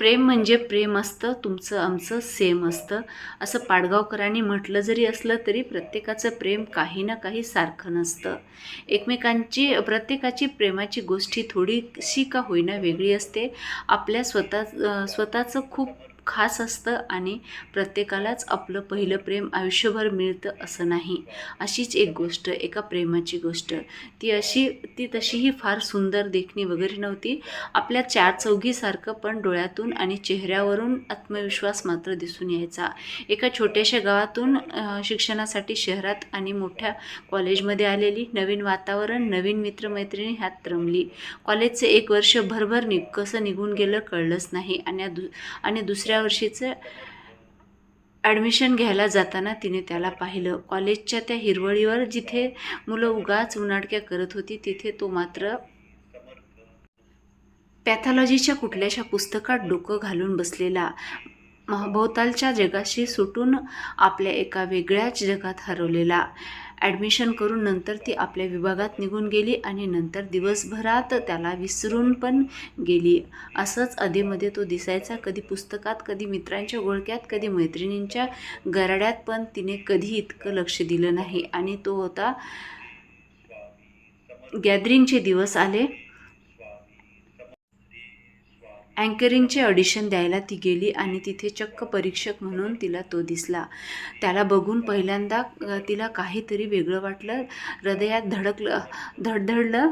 प्रेम म्हणजे प्रेम असतं तुमचं आमचं सेम असतं. असं पाडगावकरांनी म्हटलं जरी असलं तरी प्रत्येकाचं प्रेम काही ना काही सारखं नसतं. एकमेकांची प्रत्येकाची प्रेमाची गोष्टी थोडीशी का होईना वेगळी असते. आपल्या स्वतः स्वतःचं खूप खास असतं आणि प्रत्येकालाच आपलं पहिलं प्रेम आयुष्यभर मिळतं असं नाही. अशीच एक गोष्ट एका प्रेमाची गोष्ट. ती अशी ती तशीही फार सुंदर देखणी वगैरे नव्हती. आपल्या चार चौघीसारखं पण डोळ्यातून आणि चेहऱ्यावरून आत्मविश्वास मात्र दिसून यायचा. एका छोट्याशा गावातून शिक्षणासाठी शहरात आणि मोठ्या कॉलेजमध्ये आलेली नवीन वातावरण नवीन मित्रमैत्रिणी ह्यात रमली. कॉलेजचे एक वर्ष भरभर नि कसं निघून गेलं कळलंच नाही आणि दु आणि दुसऱ्या वर्षीचं ॲडमिशन घ्यायला जाताना तिने त्याला पाहिलं. कॉलेजच्या त्या हिरवळीवर जिथे मुलं उगाच उनाडक्या करत होती तिथे तो मात्र पॅथॉलॉजीच्या कुठल्याशा पुस्तकात डोकं घालून बसलेला. भोवतालच्या जगाशी सुटून आपल्या एका वेगळ्याच जगात हरवलेला. ॲडमिशन करून नंतर ती आपल्या विभागात निघून गेली आणि नंतर दिवसभरात त्याला विसरून पण गेली. असंच अधेमध्ये तो दिसायचा कधी पुस्तकात कधी मित्रांच्या गोळक्यात कधी मैत्रिणींच्या गराड्यात पण तिने कधी इतकं लक्ष दिलं नाही. आणि तो होता गॅदरिंगचे दिवस आले. अँकरिंगचे ऑडिशन द्यायला ती गेली आणि तिथे चक्क परीक्षक म्हणून तिला तो दिसला. त्याला बघून पहिल्यांदा तिला काहीतरी वेगळं वाटलं. हृदयात धडकलं धडधडलं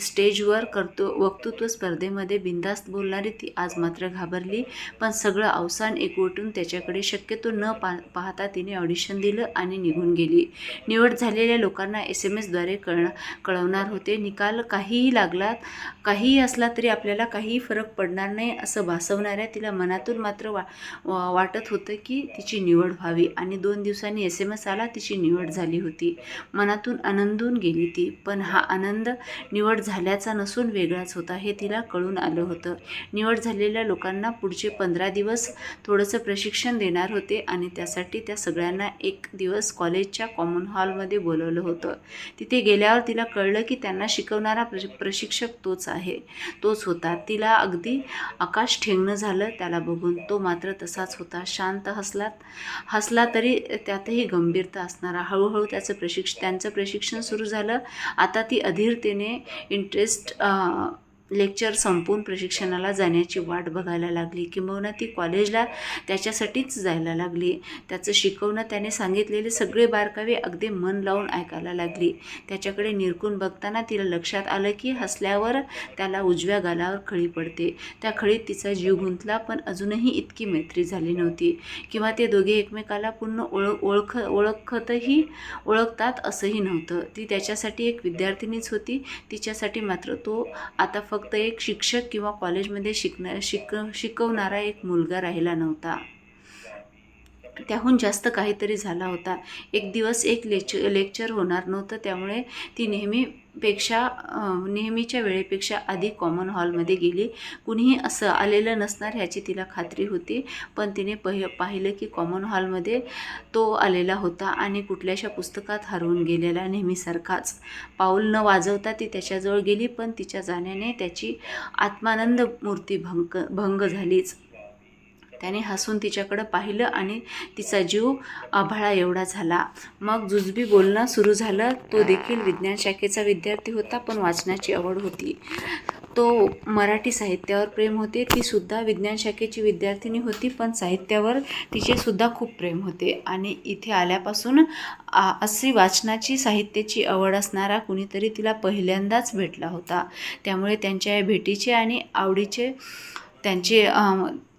स्टेजवर करतो वक्तृत्व स्पर्धेमध्ये बिनधास्त बोलणारी ती आज मात्र घाबरली. पण सगळं अवसान एकवटून त्याच्याकडे शक्यतो न पा पाहता तिने ऑडिशन दिलं आणि निघून गेली. निवड झालेल्या लोकांना एस एम एसद्वारे कळ कळवणार होते. निकाल काहीही लागला काहीही असला तरी आपल्याला काहीही फरक पडणार नाही. असं भासवणाऱ्या तिला मनातून मात्र वा वा- वाटत होतं की तिची निवड व्हावी. आणि दोन दिवसांनी एस एम एस आला तिची निवड झाली होती. मनातून आनंदून गेली ती. पण हा आनंद निवड झाल्याचा नसून वेगळाच होता हे तिला कळून आलं होतं. निवड झालेल्या लोकांना पुढचे पंधरा दिवस थोडंसं प्रशिक्षण देणार होते आणि त्यासाठी त्या सगळ्यांना एक दिवस कॉलेजच्या कॉमन हॉलमध्ये बोलवलं होतं. तिथे गेल्यावर तिला कळलं की त्यांना शिकवणारा प्रशिक्षक तोच आहे. तोच होता. तिला अगदी आकाश ठेंगणं झालं त्याला बघून तो मात्र तसाच होता शांत हसलात. हसला तरी त्यातही गंभीरता असणारा. हळूहळू त्याचं प्रशिक्ष त्यांचं प्रशिक्षण सुरू झालं. आता ती अधीरतेने इंटरेस्ट लेक्चर संपून प्रशिक्षणाला जाण्याची वाट बघायला लागली. किंबहुना ती कॉलेजला त्याच्यासाठीच जायला लागली. त्याचं शिकवणं त्याने सांगितलेले सगळे बारकावे अगदी मन लावून ऐकायला लागली. त्याच्याकडे निरकून बघताना तिला लक्षात आलं की हसल्यावर त्याला उजव्या गालावर खळी पडते. त्या खळीत तिचा जीव गुंतला पण अजूनही इतकी मैत्री झाली नव्हती. किंवा ते दोघे एकमेकाला पूर्ण ओळख ओळख ओळखतही ओळखतात असंही नव्हतं. ती त्याच्यासाठी एक विद्यार्थिनीच होती. तिच्यासाठी मात्र तो आता फक्त फक्त एक शिक्षक किंवा कॉलेजमध्ये शिकणार शिक शिकवणारा एक मुलगा राहिला नव्हता. त्याहून जास्त काहीतरी झाला होता. एक दिवस एक लेक्च लेक्चर होणार नव्हतं त्यामुळे ती नेहमीपेक्षा नेहमीच्या वेळेपेक्षा आधी कॉमन हॉलमध्ये गेली. कुणीही असं आलेलं नसणार ह्याची तिला खात्री होती पण तिने पहि पाहिलं की कॉमन हॉलमध्ये तो आलेला होता आणि कुठल्याशा पुस्तकात हरवून गेलेला नेहमीसारखाच. पाऊल न वाजवता ती त्याच्याजवळ गेली पण तिच्या जाण्याने त्याची आत्मानंद मूर्ती भंग भंग झालीच. त्याने हसून तिच्याकडं पाहिलं आणि तिचा जीव आभाळा एवढा झाला. मग जुजबी बोलणं सुरू झालं. तो देखील विज्ञान शाखेचा विद्यार्थी होता पण वाचनाची आवड होती. तो मराठी साहित्यावर प्रेम होते. ती सुद्धा विज्ञान शाखेची विद्यार्थिनी होती पण साहित्यावर तिचे सुद्धा खूप प्रेम होते. आणि इथे आल्यापासून अशी वाचनाची साहित्याची आवड असणारा कुणीतरी तिला पहिल्यांदाच भेटला होता. त्यामुळे त्यांच्या या भेटीचे आणि आवडीचे त्यांचे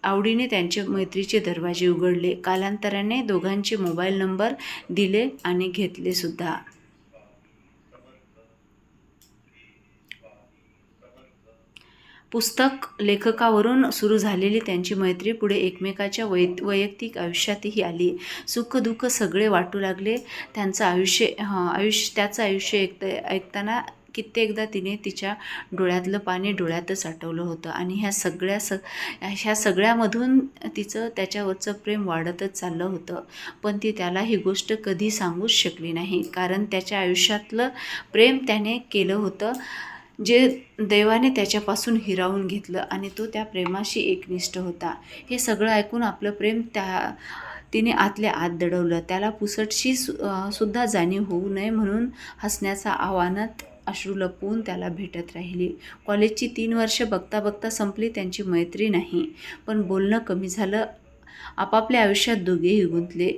आवडीने त्यांचे मैत्रीचे दरवाजे उघडले. कालांतराने दोघांचे मोबाईल नंबर दिले आणि घेतले सुद्धा. पुस्तक लेखकावरून सुरू झालेली त्यांची मैत्री पुढे एकमेकाच्या वै वैयक्तिक आयुष्यातही आली. सुखदुःख सगळे वाटू लागले. त्यांचं आयुष्य आयुष्य त्याचं आयुष्य ऐकत ऐकताना कित्येकदा तिने तिच्या डोळ्यातलं पाणी डोळ्यातच आटवलं होतं. आणि ह्या सगळ्या स ह्या सगळ्यामधून तिचं त्याच्यावरचं प्रेम वाढतच चाललं होतं. पण ती त्याला ही गोष्ट कधी सांगूच शकली नाही. कारण त्याच्या आयुष्यातलं प्रेम त्याने केलं होतं जे दैवाने त्याच्यापासून हिरावून घेतलं आणि तो त्या प्रेमाशी एकनिष्ठ होता. हे सगळं ऐकून आपलं प्रेम त्या तिने आतल्या आत दडवलं. त्याला पुसटशी सु सुद्धा जाणीव होऊ नये म्हणून हसण्याचा आव्हानात अश्रू लपवून त्याला भेटत राहिली. कॉलेजची तीन वर्ष बघता बघता संपली त्यांची मैत्री नाही. पण बोलणं कमी झालं. आपापल्या आयुष्यात दोघेही गुंतले.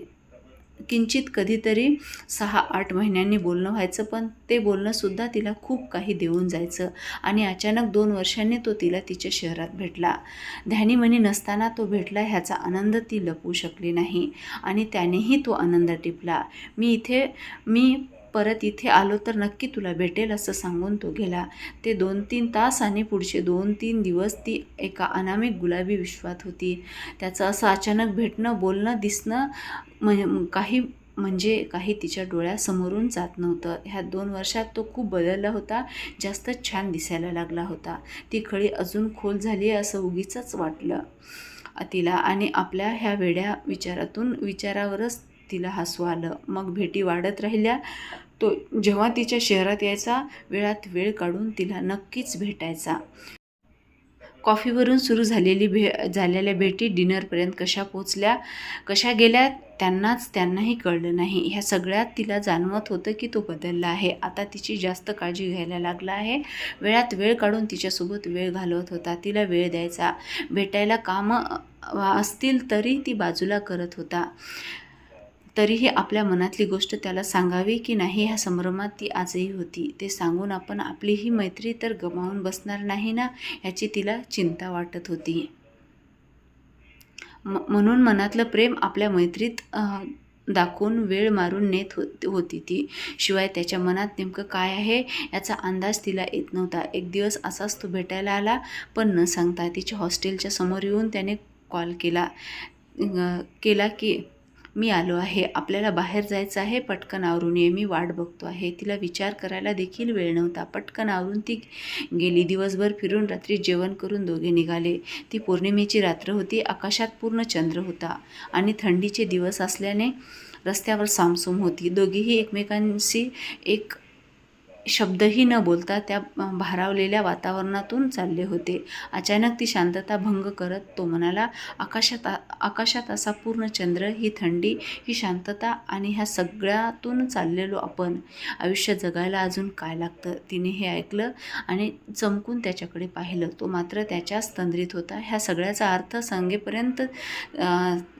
किंचित कधीतरी सहा आठ महिन्यांनी बोलणं व्हायचं पण ते बोलणंसुद्धा तिला खूप काही देऊन जायचं आणि अचानक दोन वर्षांनी तो तिला तिच्या शहरात भेटला. ध्यानीमनी नसताना तो भेटला ह्याचा आनंद ती लपवू शकली नाही आणि त्यानेही तो आनंद टिपला. मी इथे मी परत इथे आलो तर नक्की तुला भेटेल असं सांगून तो गेला. ते दोन तीन तास आणि पुढचे दोन तीन दिवस ती एका अनामिक गुलाबी विश्वात होती. त्याचं असं अचानक भेटणं बोलणं दिसणं म्हणजे काही म्हणजे काही तिच्या डोळ्यासमोरून जात नव्हतं. ह्या दोन वर्षात तो खूप बदलला होता जास्तच छान दिसायला लागला होता. ती खळी अजून खोल झाली असं उगीचंच वाटलं. तिला आणि आपल्या ह्या वेड्या विचारातून विचारावरच तिला हसू आलं. मग भेटी वाढत राहिल्या. तो जेव्हा तिच्या शहरात यायचा वेळात वेळ काढून तिला नक्कीच भेटायचा. कॉफीवरून सुरू झालेली भे झालेल्या भेटी डिनरपर्यंत कशा पोचल्या कशा गेल्या त्यांनाच त्यांनाही कळलं नाही. ह्या सगळ्यात तिला जाणवत होतं की तो बदलला आहे. आता तिची जास्त काळजी घ्यायला लागला आहे. वेळात वेळ काढून तिच्यासोबत वेळ घालवत होता. तिला वेळ द्यायचा. भेटायला कामं असतील तरी ती बाजूला करत होता. तरीही आपल्या मनातली गोष्ट त्याला सांगावी की नाही ह्या संभ्रमात ती आजही होती. ते सांगून आपण आपली ही मैत्री तर गमावून बसणार नाही ना याची तिला चिंता वाटत होती. म म्हणून मनातलं प्रेम आपल्या मैत्रीत दाखवून वेळ मारून नेत हो होती ती. शिवाय त्याच्या मनात नेमकं काय आहे याचा अंदाज तिला येत नव्हता. एक दिवस असाच तो भेटायला आला पण न सांगता तिच्या हॉस्टेलच्या समोर येऊन त्याने कॉल केला. केला की मी आलो आहे. आपल्याला बाहेर जायचं आहे. पटकन आवरून ये. मी वाट बघतो आहे. तिला विचार करायला देखील वेळ नव्हता. पटकन आवरून ती गेली. दिवसभर फिरून रात्री जेवण करून दोघे निघाले. ती पौर्णिमेची रात्र होती. आकाशात पूर्ण चंद्र होता आणि थंडीचे दिवस असल्याने रस्त्यावर सामसूम होती. दोघीही एकमेकांशी एक शब्दही न बोलता त्या भारावलेल्या वातावरणातून चालले होते. अचानक ती शांतता भंग करत तो म्हणाला आकाशात आकाशात असा पूर्ण चंद्र ही थंडी ही शांतता आणि ह्या सगळ्यातून चाललेलो आपण. आयुष्य जगायला अजून काय लागतं? तिने हे ऐकलं आणि चमकून त्याच्याकडे पाहिलं. तो मात्र त्याच्याच तंद्रीत होता. ह्या सगळ्याचा अर्थ सांगेपर्यंत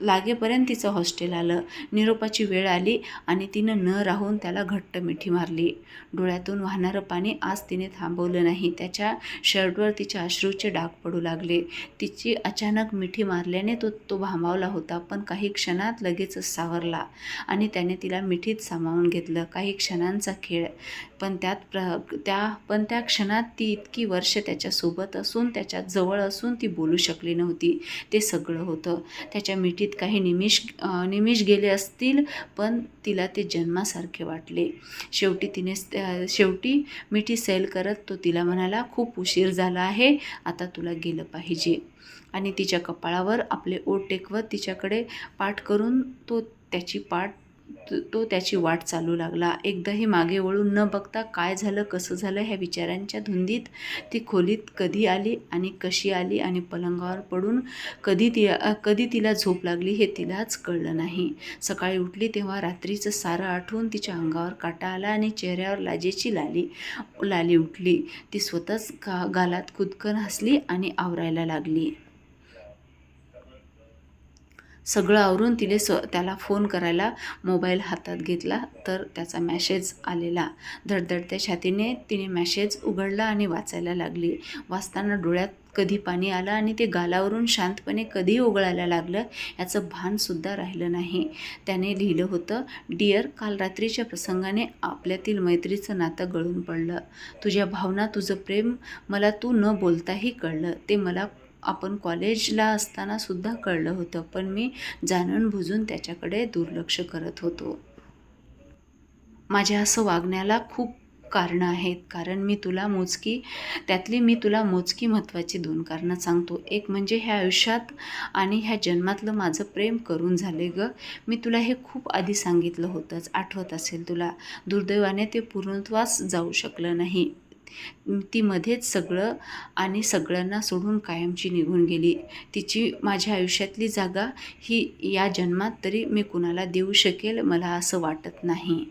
लागेपर्यंत तिचं हॉस्टेल आलं. निरोपाची वेळ आली आणि तिनं न राहून त्याला घट्ट मिठी मारली. डोळ्यातून वाहणारं पाणी आज तिने थांबवलं नाही. त्याच्या शर्टवर तिच्या अश्रूचे डाग पडू लागले. तिची अचानक मिठी मारल्याने तो तो भांबावला होता पण काही क्षणात लगेचच सावरला आणि त्याने तिला मिठीत सामावून घेतलं. काही क्षणांचा खेळ पण त्यात प्र त्या पण त्या क्षणात ती इतकी वर्ष त्याच्यासोबत असून त्याच्याजवळ असून ती बोलू शकली नव्हती. ते सगळं होतं. त्याच्या मिठीत काही निमिष निमिष गेले असतील पण तिला ते जन्मासारखे वाटले. शेवटी तिने अं, शेवटी मिठी सैल करत तो तिला म्हणाला खूप उशीर झाला आहे आता तुला गेलं पाहिजे. आणि तिच्या कपाळावर आपले ओट टेकवत तिच्याकडे पाठ करून तो त्याची पाठ तो- तो त्याची वाट चालू लागला. एकदाही मागे वळून न बघता काय झालं कसं झालं ह्या विचारांच्या धुंदीत ती खोलीत कधी आली आणि कशी आली आणि पलंगावर पडून कधी ती कधी तिला झोप लागली हे तिलाच कळलं नाही. सकाळी उठली तेव्हा रात्रीचं सारं आठवून तिच्या अंगावर काटा आला आणि चेहऱ्यावर लाजेची लाली लाली उठली. ती स्वतःच गा गालात कुदकन हसली आणि आवरायला लागली. सगळं आवरून तिने स्व त्याला फोन करायला मोबाईल हातात घेतला तर त्याचा मॅसेज आलेला. धडधडत्या छातीने तिने मॅसेज उघडला आणि वाचायला लागली. वाचताना डोळ्यात कधी पाणी आलं आणि ते गालावरून शांतपणे कधी ओघळायला लागलं याचं भानसुद्धा राहिलं नाही. त्याने लिहिलं होतं डिअर काल रात्रीच्या प्रसंगाने आपल्यातील मैत्रीचं नातं गळून पडलं. तुझ्या भावना तुझं प्रेम मला तू न बोलताही कळलं. ते मला आपण कॉलेजला असताना सुद्धा कळलं होतं पण मी जाणून बुजून त्याच्याकडे दुर्लक्ष करत होतो. माझ्या असं वागण्याला खूप कारणं आहेत कारण मी तुला मोजकी त्यातली मी तुला मोजकी महत्त्वाची दोन कारणं सांगतो. एक म्हणजे ह्या आयुष्यात आणि ह्या जन्मातलं माझं प्रेम करून झाले ग. मी तुला हे खूप आधी सांगितलं होतंच आठवत असेल तुला. दुर्दैवाने ते पूर्णत्वास जाऊ शकलं नाही. ती मध्येच सगळं आणि सगळ्यांना सोडून कायमची निघून गेली. तिची माझ्या आयुष्यातली जागा ही या जन्मात तरी मी कुणाला देऊ शकेल मला असं वाटत नाही.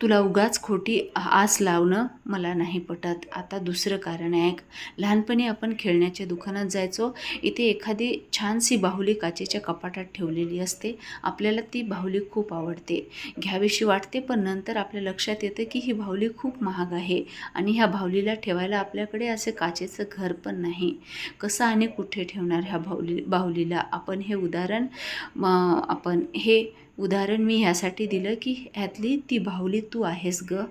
तुला उगाच खोटी आस लावणं मला नाही पटत. आता दुसरं कारण आहे लहानपणी आपण खेळण्याच्या दुकानात जायचो. इथे एखादी छानशी बाहुली काचेच्या कपाटात ठेवलेली असते. आपल्याला ती बाहुली खूप आवडते. घ्यावीशी वाटते पण नंतर आपल्या लक्षात येतं की ही बाहुली खूप महाग आहे आणि ह्या बाहुलीला ठेवायला आपल्याकडे असे काचेचं घर पण नाही. कसं आणि कुठे ठेवणार ह्या बाहुली बाहुलीला? आपण हे उदाहरण आपण हे उदाहरण मी ह्यासाठी दिलं की ह्यातली ती बाहुली तू आहेस ग.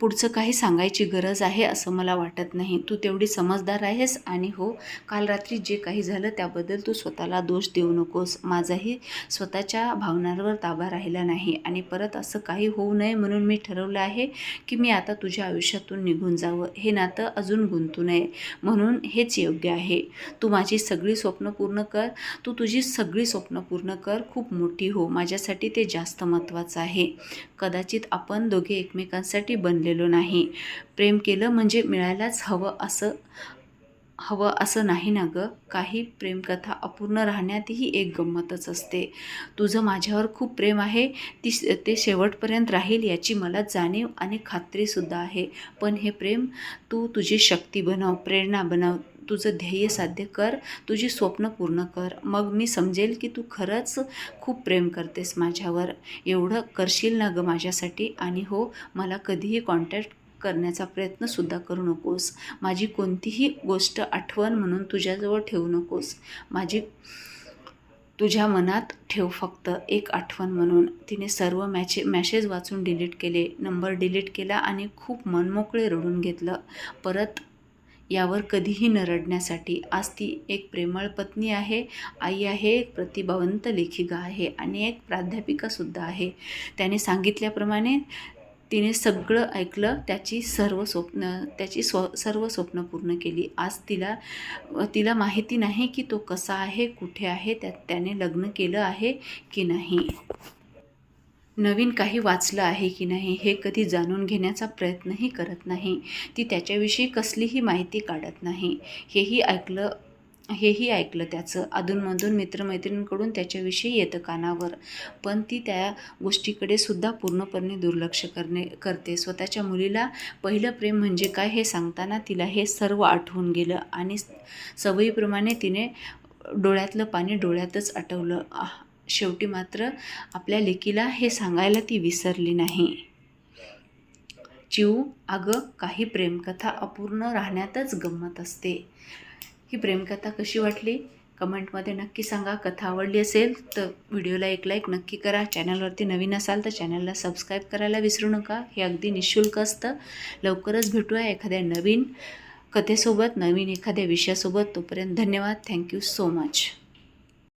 पुढचं काही सांगायची गरज आहे असं मला वाटत नाही. तू तेवढी समजदार आहेस आणि हो काल रात्री जे काही झालं त्याबद्दल तू स्वतःला दोष देऊ नकोस. माझाही स्वतःच्या भावनांवर ताबा राहिला नाही आणि परत असं काही होऊ नये म्हणून मी ठरवलं आहे की मी आता तुझ्या आयुष्यातून निघून जावं. हे नातं अजून गुंतू नये म्हणून हेच योग्य आहे. तू माझी सगळी स्वप्न पूर्ण कर. तू तुझी सगळी स्वप्न पूर्ण कर. खूप मोठी हो. माझ्यासाठी ते जास्त महत्त्वाचं आहे. कदाचित आपण दोघे एकमेकांसाठी बनलेलो नाही. प्रेम केलं म्हणजे मिळायलाच हवं असं हवं असं नाही ना गं. काही प्रेमकथा अपूर्ण राहण्यातही एक गंमतच असते. तुझं माझ्यावर खूप प्रेम आहे ती ते शेवटपर्यंत राहील याची मला जाणीव आणि खात्रीसुद्धा आहे. पण हे प्रेम तू तुझी शक्ती बनव प्रेरणा बनव तुझं ध्येय साध्य कर तुझी स्वप्न पूर्ण कर. मग मी समजेल की तू खरंच खूप प्रेम करतेस माझ्यावर. एवढं करशील ना गं माझ्यासाठी? आणि हो मला कधीही कॉन्टॅक्ट करण्याचा प्रयत्नसुद्धा करू नकोस. माझी कोणतीही गोष्ट आठवण म्हणून तुझ्याजवळ ठेवू नकोस. माझी तुझ्या मनात ठेव फक्त एक आठवण म्हणून. तिने सर्व मॅचे मॅसेज वाचून डिलीट केले. नंबर डिलीट केला आणि खूप मनमोकळे रडून घेतलं. परत यावर कधीही न रडण्यासाठी आज ती एक प्रेमळ पत्नी आहे. आई आहे एक प्रतिभावंत लेखिका आहे आणि एक प्राध्यापिकासुद्धा आहे. त्याने सांगितल्याप्रमाणे तिने सगळं ऐकलं त्याची सर्व स्वप्न त्याची स्व सर्व स्वप्न पूर्ण केली. आज तिला तिला माहिती नाही की तो कसा आहे कुठे आहे त्या त्याने लग्न केलं आहे की नाही. नवीन काही वाचलं आहे की नाही हे कधी जाणून घेण्याचा प्रयत्नही करत नाही. ती त्याच्याविषयी कसलीही माहिती काढत नाही. हेही ऐकलं हेही ऐकलं त्याचं. अधूनमधून मित्रमैत्रिणींकडून त्याच्याविषयी येतं कानावर. पण ती त्या गोष्टीकडे सुद्धा पूर्णपणे दुर्लक्ष करणे करते. स्वतःच्या मुलीला पहिलं प्रेम म्हणजे काय हे सांगताना तिला हे सर्व आठवून गेलं आणि सवयीप्रमाणे तिने डोळ्यातलं पाणी डोळ्यातच आटवलं. शेवटी मात्र आपल्या लेकीला हे सांगायला ती विसरली नाही. चिऊ अगं काही प्रेमकथा अपूर्ण राहण्यातच गंमत असते. ही प्रेमकथा कशी वाटली? कमेंटमध्ये नक्की सांगा. कथा आवडली असेल तर व्हिडिओला एक लाईक नक्की करा. चॅनलवरती नवीन असाल तर चॅनलला सबस्क्राईब करायला विसरू नका. हे अगदी निशुल्क असतं. लवकरच भेटूया एखाद्या नवीन कथेसोबत नवीन एखाद्या विषयासोबत. तोपर्यंत धन्यवाद. Thank you so much